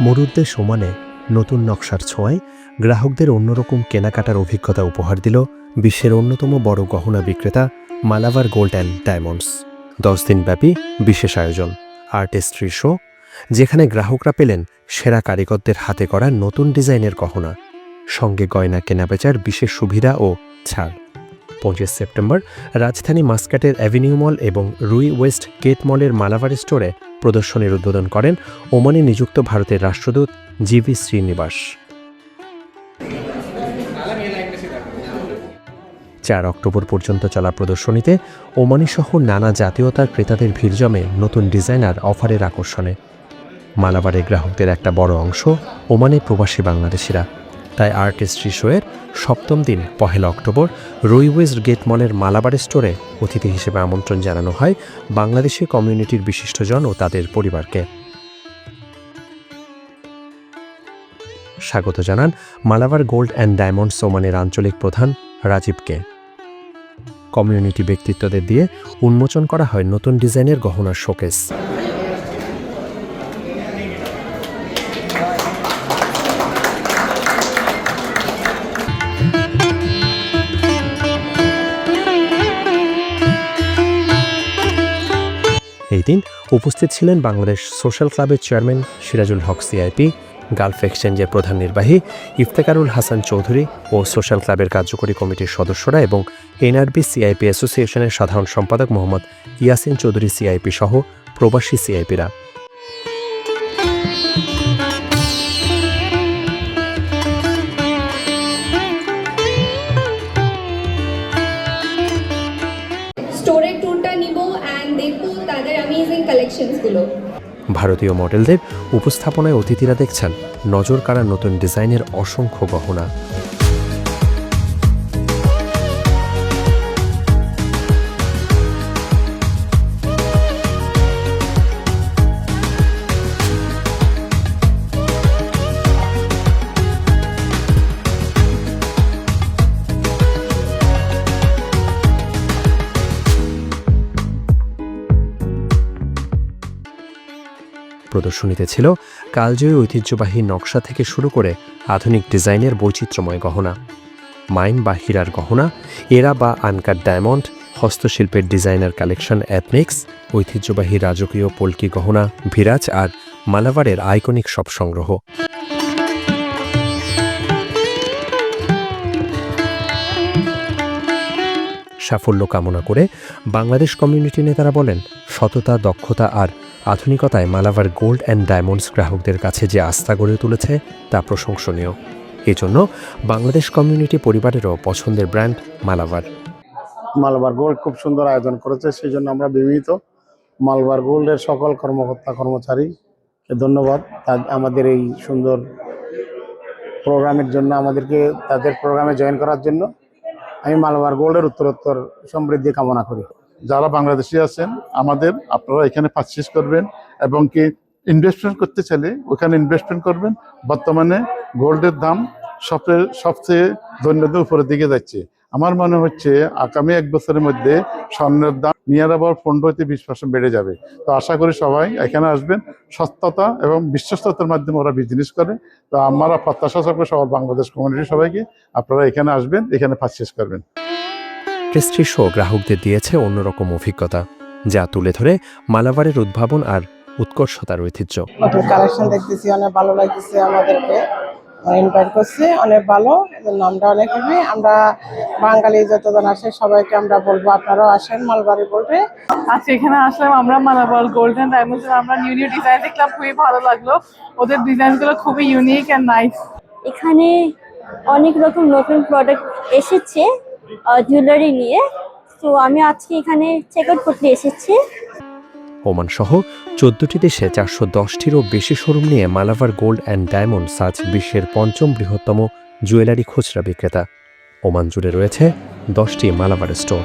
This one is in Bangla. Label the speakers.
Speaker 1: মরুদ্দের সমানে নতুন নকশার ছোঁয়ায় গ্রাহকদের অন্যরকম কেনাকাটার অভিজ্ঞতা উপহার দিল বিশ্বের অন্যতম বড় গহনা বিক্রেতা মালাভার গোল্ড অ্যান্ড ডায়মন্ডস। দশ দিনব্যাপী বিশেষ আয়োজন আর্টিস্ট্রি শো, যেখানে গ্রাহকরা পেলেন সেরা কারিগরদের হাতে করা নতুন ডিজাইনের গহনা, সঙ্গে গয়না কেনাবেচার বিশেষ সুবিধা ও ছাড়। পঁচিশ সেপ্টেম্বর রাজধানী মাস্কাটের অ্যাভিনিউ মল এবং রুই ওয়েস্ট গেট মলের মালাভার স্টোরে প্রদর্শনীর উদ্বোধন করেন ওমানে নিযুক্ত ভারতের রাষ্ট্রদূত জিভি শ্রীনিবাস। চার অক্টোবর পর্যন্ত চলা প্রদর্শনীতে ওমানি সহ নানা জাতীয়তার ক্রেতাদের ভিড় জমে নতুন ডিজাইনার অফারের আকর্ষণে। মালাবারের গ্রাহকদের একটা বড় অংশ ওমানে প্রবাসী বাংলাদেশিরা। তাই আর্টিস্ট্রি শোয়ের সপ্তম দিন, পহেলা অক্টোবর রুইওয়েজ গেট মলের মালাবার স্টোরে অতিথি হিসেবে আমন্ত্রণ জানানো হয় বাংলাদেশি কমিউনিটির বিশিষ্টজন ও তাদের পরিবারকে। স্বাগত জানান মালাবার গোল্ড অ্যান্ড ডায়মন্ডস ওমানের আঞ্চলিক প্রধান রাজীবকে কমিউনিটি ব্যক্তিত্বদের দিয়ে উন্মোচন করা হয় নতুন ডিজাইনের গহনার শোকেস। এই দিন উপস্থিত ছিলেন বাংলাদেশ সোশ্যাল ক্লাবের chairman Sirajul Haq, CIP, gulf এক্সচেঞ্জের প্রধান নির্বাহী ইফতেকারুল হাসান চৌধুরী ও সোশ্যাল ক্লাবের কার্যকরী কমিটির সদস্যরা এবং এনআরবি সিআইপি অ্যাসোসিয়েশনের সাধারণ সম্পাদক মোহাম্মদ ইয়াসিন চৌধুরী সিআইপি সহ প্রবাসী সিআইপিরা।
Speaker 2: স্টোরের ট্যুরটা নিব
Speaker 1: ভারতীয় মডেলদের উপস্থাপনায় অতিথিরা দেখছেন নজর কাড়া নতুন ডিজাইনের অসংখ্য গহনা। প্রদর্শনীতে ছিল কালজয়ী ঐতিহ্যবাহী নকশা থেকে শুরু করে আধুনিক ডিজাইনের বৈচিত্র্যময় গহনা। মাইন বা হীরার গহনা, এরা বা আনকাট ডায়মন্ড, হস্তশিল্পের ডিজাইনার কালেকশন অ্যাথনিক্স, ঐতিহ্যবাহী রাজকীয় পল্কি গহনা, ভিরাজ আর মালাবারের আইকনিক সব সংগ্রহ। সাফল্য কামনা করে বাংলাদেশ কমিউনিটি নেতারা বলেন, সততা, দক্ষতা আর আধুনিকতায় মালাভার গোল্ড অ্যান্ড ডায়মন্ডস গ্রাহকদের কাছে যে আস্থা গড়ে তুলেছে, তা প্রশংসনীয়। এজন্য বাংলাদেশ কমিউনিটি পরিবারেরও পছন্দের ব্র্যান্ড মালাভার
Speaker 3: মালবার গোল্ড খুব সুন্দর আয়োজন করেছে সেই জন্য আমরা বিমিত মালবার গোল্ডের সকল কর্মকর্তা, কর্মচারীকে ধন্যবাদ। আমাদের এই সুন্দর প্রোগ্রামের জন্য, আমাদেরকে তাদের প্রোগ্রামে জয়েন করার জন্য আমি মালবার গোল্ডের উত্তরোত্তর সমৃদ্ধি কামনা করি।
Speaker 4: যারা বাংলাদেশি আছেন, আমাদের আপনারা এখানে পারচেস করবেন এবং কি ইনভেস্টমেন্ট করতে চাইলে ওখানে ইনভেস্টমেন্ট করবেন। বর্তমানে গোল্ডের দাম সবচেয়ে সবচেয়ে দৈনন্দিন উপরের দিকে যাচ্ছে। আমার মনে হচ্ছে আগামী এক বছরের মধ্যে স্বর্ণের দাম নিয়ার আবার পনেরো থেকে বিশ পার্সেন্ট বেড়ে যাবে। তো আশা করি সবাই এখানে আসবেন। সত্যতা এবং বিশ্বস্ততার মাধ্যমে ওরা বিজনেস করে। তো আমরা প্রত্যাশা থাকবে সবার বাংলাদেশ কমিউনিটি সবাইকে। আপনারা এখানে আসবেন, এখানে পারচেস করবেন।
Speaker 1: পেস্ট্রি শো গ্রাহকদের দিয়েছে অন্যরকম অভিজ্ঞতা যা তুলে ধরে মালাবারের উদ্ভাবন আর উৎকর্ষতার ঐতিহ্য।
Speaker 5: নতুন কালেকশন দেখতেছি অনেক ভালো লাগতেছে আমাদেরকে। ইনভাইট করছে অনেক ভালো এদের নামটা অনেক হেভি। আমরা বাঙালি যতজন আসে সবাইকে আমরা বলব আপনারাও আসেন মালবাড়ি বলতে
Speaker 6: আজকে এখানে আসলাম আমরা মালাবাল গোল্ডেন ডায়মন্ডস আমরা নিউ নিউ ডিজাইন দেখলাম খুবই ভালো লাগল। ওদের ডিজাইনগুলো খুবই ইউনিক অ্যান্ড নাইস
Speaker 7: এখানে অনেক রকম নতুন প্রোডাক্ট এসেছে। জুয়েলারি নিয়ে। তো আমি আজকে এখানে চেক আউট করতে এসেছি।
Speaker 1: ওমান সহ চোদ্দটি দেশে চারশো দশটিরও বেশি শোরুম নিয়ে মালাভার গোল্ড অ্যান্ড ডায়মন্ড সাজ বিশ্বের পঞ্চম বৃহত্তম জুয়েলারি খুচরা বিক্রেতা। ওমান জুড়ে রয়েছে দশটি মালাভার স্টোর